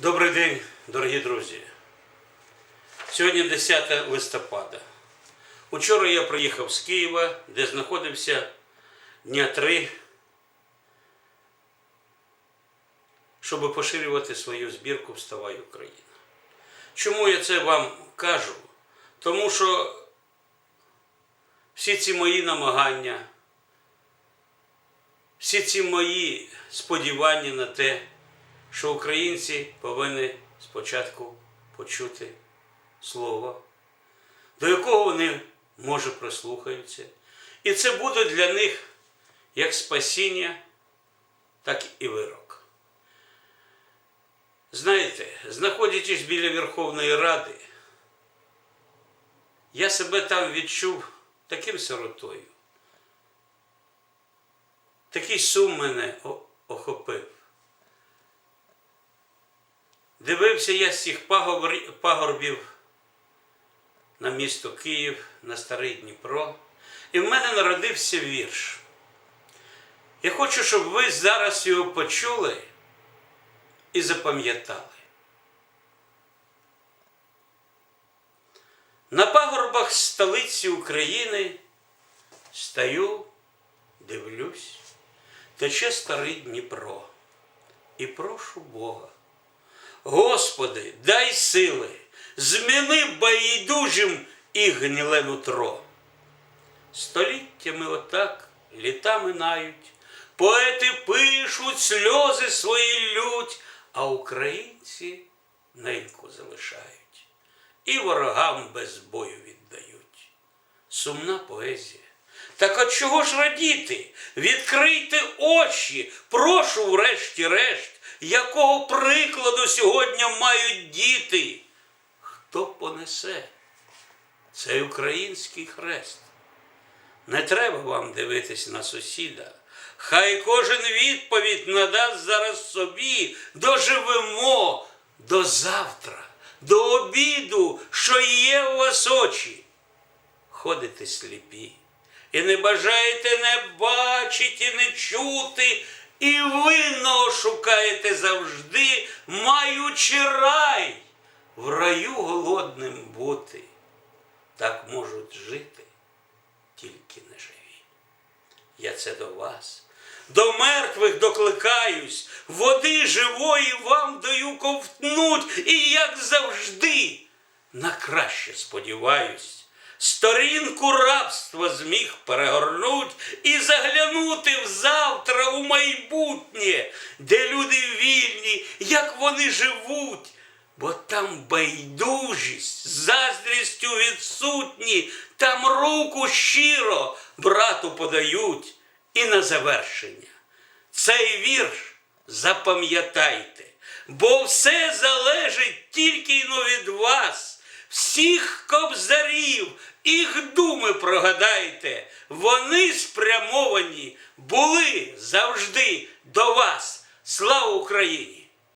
Добрий день, дорогі друзі. Сьогодні 10 листопада. Учора я приїхав з Києва, де знаходився дня три, щоб поширювати свою збірку Вставай Україна. Чому я це вам кажу? Тому що всі ці мої намагання, всі ці мої сподівання на те, що українці повинні спочатку почути слово, до якого вони, може, прислухаються. І це буде для них як спасіння, так і вирок. Знаєте, знаходячись біля Верховної Ради, я себе там відчув таким сиротою. Такий сум мене охопив. Дивився я з цих пагорбів на місто Київ, на Старий Дніпро, і в мене народився вірш. Я хочу, щоб ви зараз його почули і запам'ятали. На пагорбах столиці України стою, дивлюсь, тече старий Дніпро. І прошу Бога. Господи, дай сили, зміни байдужим і гниле нутро. Століттями отак літа минають, поети пишуть, сльози свої лють, а українці неньку залишають і ворогам без бою віддають. Сумна поезія. Так от чого ж радіти? Відкрийте очі, прошу, врешті-решт, якого прикладу сьогодні мають діти? Хто понесе цей український хрест? Не треба вам дивитись на сусіда. Хай кожен відповідь надасть зараз собі, доживемо до завтра, до обіду, що є у вас очі. Ходите сліпі, і не бажаєте не бачити, не чути, і винного шукаєте завжди, маючи рай, в раю голодним бути. Так можуть жити тільки неживі. Я це до вас. До мертвих докликаюсь, води живої вам даю ковтнуть, і, як завжди, на краще сподіваюсь, сторінку рабства зміг перегорнуть і заглянути взавтра у майбутнє, де люди вільні, як вони живуть. Бо там байдужість, заздрістю відсутні, там руку щиро брату подають. І на завершення. Цей вірш запам'ятайте, бо все залежить тільки но від вас, всіх кобзарів, їх думи прогадайте, вони спрямовані були завжди до вас. Слава Україні!